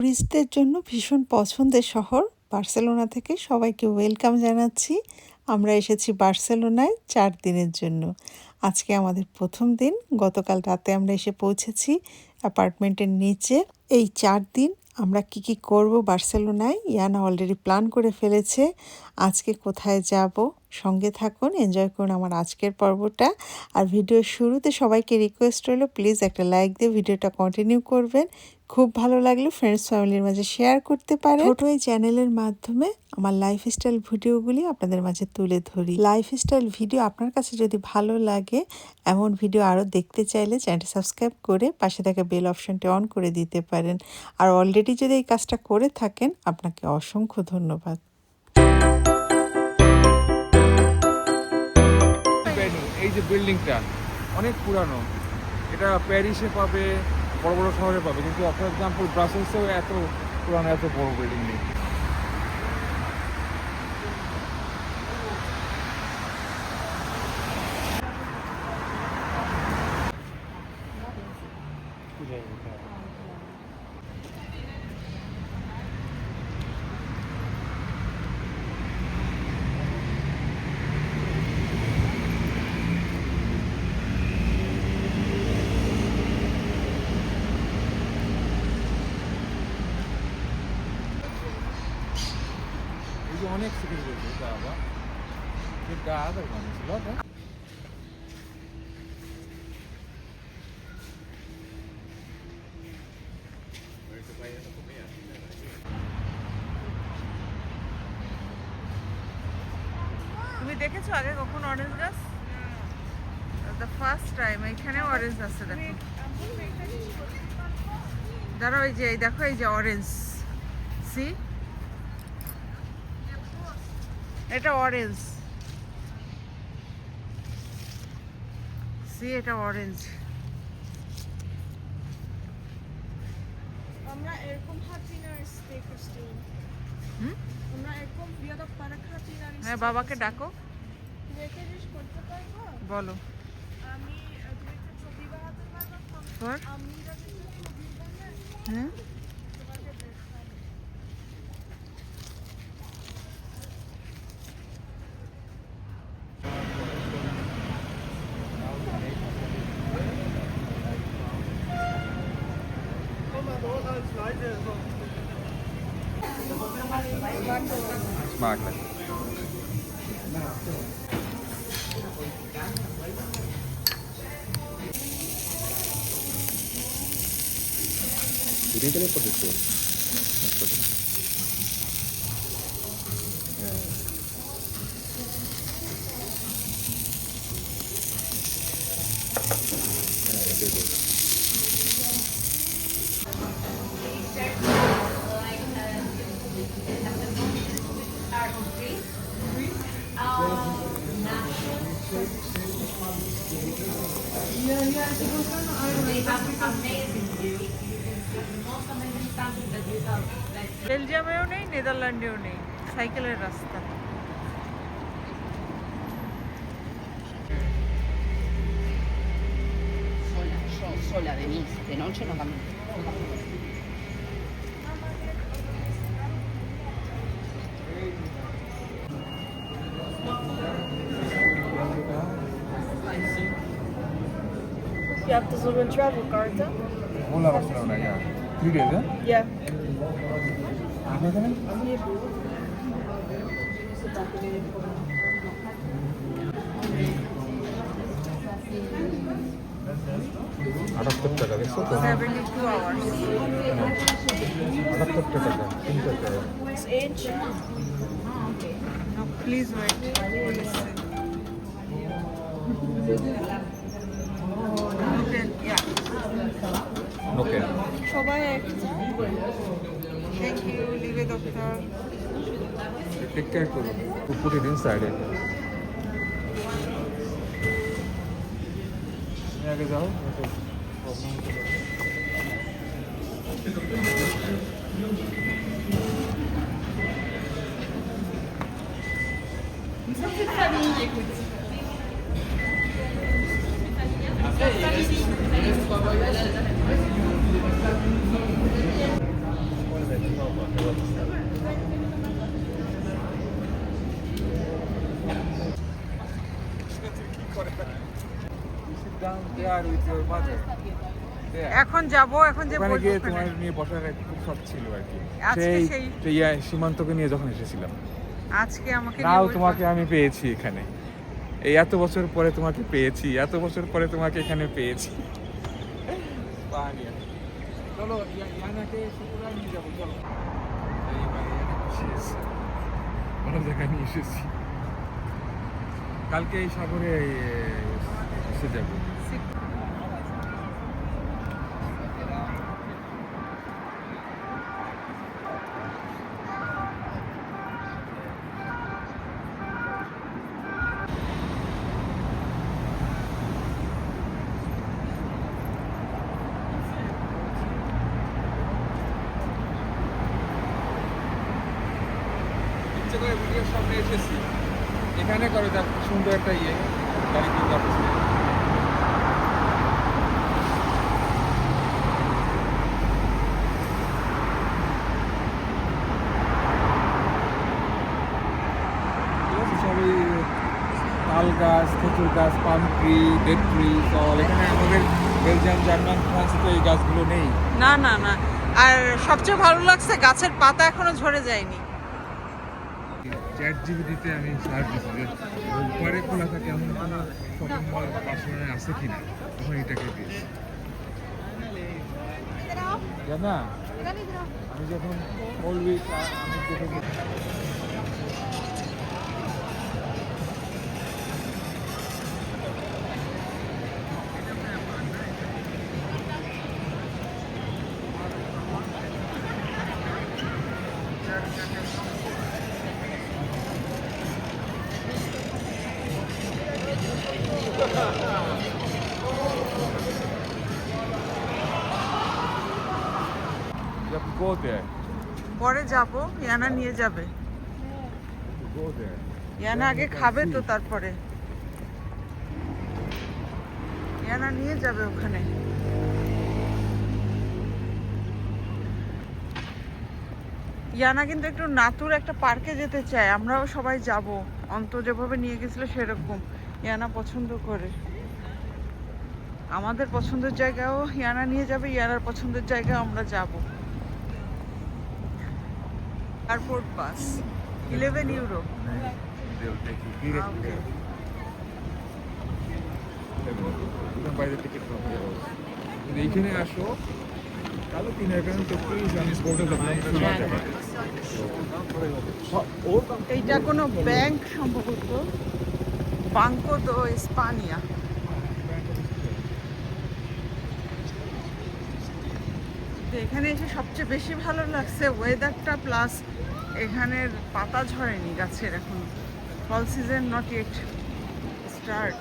টুরিস্টদের জন্য ভীষণ পছন্দের শহর। বার্সেলোনা থেকে সবাইকে ওয়েলকাম জানাচ্ছি। আমরা এসেছি বার্সেলোনায় চার দিনের জন্য। আজকে আমাদের প্রথম দিন। গতকাল রাতে আমরা এসে পৌঁছেছি অ্যাপার্টমেন্টের নিচে। এই চার দিন আমরা কি কি করব বার্সেলোনায়, ইয়ানা অলরেডি প্ল্যান করে ফেলেছে। আজকে কোথায় যাব সঙ্গে থাকুন, এনজয় করুন আমার আজকের পর্বটা। আর ভিডিওর শুরুতে সবাইকে রিকোয়েস্ট রইল প্লিজ একটা লাইক দিয়ে ভিডিওটা কন্টিনিউ করবেন। খুব ভালো লাগলে ফ্রেন্ডস ফ্যামিলির মাঝে শেয়ার করতে পারেন। ছোট এই চ্যানেলের মাধ্যমে আমার লাইফস্টাইল ভিডিওগুলি আপনাদের মাঝে তুলে ধরি। লাইফস্টাইল ভিডিও আপনার কাছে যদি ভালো লাগে, এমন ভিডিও আরও দেখতে চাইলে চ্যানেলটি সাবস্ক্রাইব করে পাশে থাকা বেল অপশনটি অন করে দিতে পারেন। আর অলরেডি যদি এই কাজটা করে থাকেন, আপনাকে অসংখ্য ধন্যবাদ। এই যে বিল্ডিংটা, অনেক পুরানো। এটা প্যারিসে পাবে, বড় বড় শহরে পাবে। কিন্তু ফর এক্সাম্পল ব্রাসেলসেও এত পুরানো, এত বড় বিল্ডিং নেই। এটা আদার মানুষ লটা তুমি দেখেছ আগে কখন অরেঞ্জ গাছ? দ্য ফার্স্ট টাইম এখানে অরেঞ্জ আছে, দেখো। দাঁড়াও, এই যে দেখো, এই যে অরেঞ্জ সি এটা অরেঞ্জ সি এটা অরেঞ্জ আমরা এরকম হাতিনার স্টে করছি। হুম? আমরা এরকম বিয়াদক পার্ক হাতিনার হ্যাঁ বাবাকে ডাকো। একটা করতে পারব? বলো। আমি তুমি একটা ছবি বানাতে আমি ছবি বানাই। হ্যাঁ Smaakt lekker. Dit is een potje voor. Yeah, good. বেলজিয়ামেও নেই নেদারল্যান্ডেও নেই সাইকেলের রাস্তা sola, yo sola, Denise, de noche no camino. Je hebt dus ook een travel card, hè? Hola Barcelona, ja. Three days, hè? Ja. এখানে আটাত্তর টাকা দেখছো তো seventy two hours আটাত্তর টাকা তিনশো টাকা Is eentje. ওকে সবাই একটা Thank you, Live doctor. Take care করুন। টু পুট ইট ইনসাইড আগে যাও প্রবলেম হতে পারে there with এখন যাব এখন যে ওখানে গিয়ে তোমার নিয়ে বসার খুব শখ ছিল আর কি। সেই ইয়া সীমান্তকে নিয়ে যখন এসেছিলাম। আজকে আমাকে নাও তোমাকে আমি পেয়েছি এখানে। এই এত বছর পরে তোমাকে পেয়েছি এত বছর পরে তোমাকে এখানে পেয়েছি। চলো ইয়া- ইয়ানাকে শুক্রবার নিয়ে যাব চলো। জায়গায় এসেছি। কালকে এই সাগরে এসে যাব। ইচ্ছে করে ভিডিওর সামনে এসেছি। এখানে করে দেখ সুন্দর একটা ইয়ে গাড়ি কিন্তু সবই তাল গাছ খেজুর গাছ, পাম ট্রি, ডেড ট্রি সব এখানে আমাদের বেলজিয়াম, জার্মান, ফ্রান্সে তো এই গাছগুলো নেই। না না না। আর সবচেয়ে ভালো লাগছে গাছের পাতা এখনও ঝরে যায়নি। চ্যাট জিবিটিতে আমি সার্চ দিচ্ছি যে উপরে খোলা থাকে এমন কোনো শপিং মল পার্সোনাল আছে কি না তখন এটাকে দিয়েছি। জানা? আমি যখন বলবি আমি পরে যাব, ইয়ানা নিয়ে যাবে. ইয়ানা আগে খাবে তো তারপরে। ইয়ানা নিয়ে যাবে ওখানে। ইয়ানা কিন্তু একটু নাতুর একটা পার্কে যেতে চায়, আমরাও সবাই যাব। অন্ত যেভাবে নিয়ে গেছিল সেরকম। ইয়ানা পছন্দ করে। আমাদের পছন্দের জায়গাও ইয়ানা নিয়ে যাবে ইয়ানার পছন্দের জায়গা আমরা যাব। এয়ারপোর্ট বাস ইলেভেন ইউরো এইখানে আসো। তাহলে তিন হাজার তো প্লিজ আমি স্পোর্টে এইটা কোনো ব্যাংক সম্ভবত? বাঙ্কো do España. এখানে এসে সবচেয়ে বেশি ভালো লাগছে ওয়েদারটা প্লাস এখানের পাতা ঝরেনি গাছের এখন ফল সিজন নট ইট স্টার্ট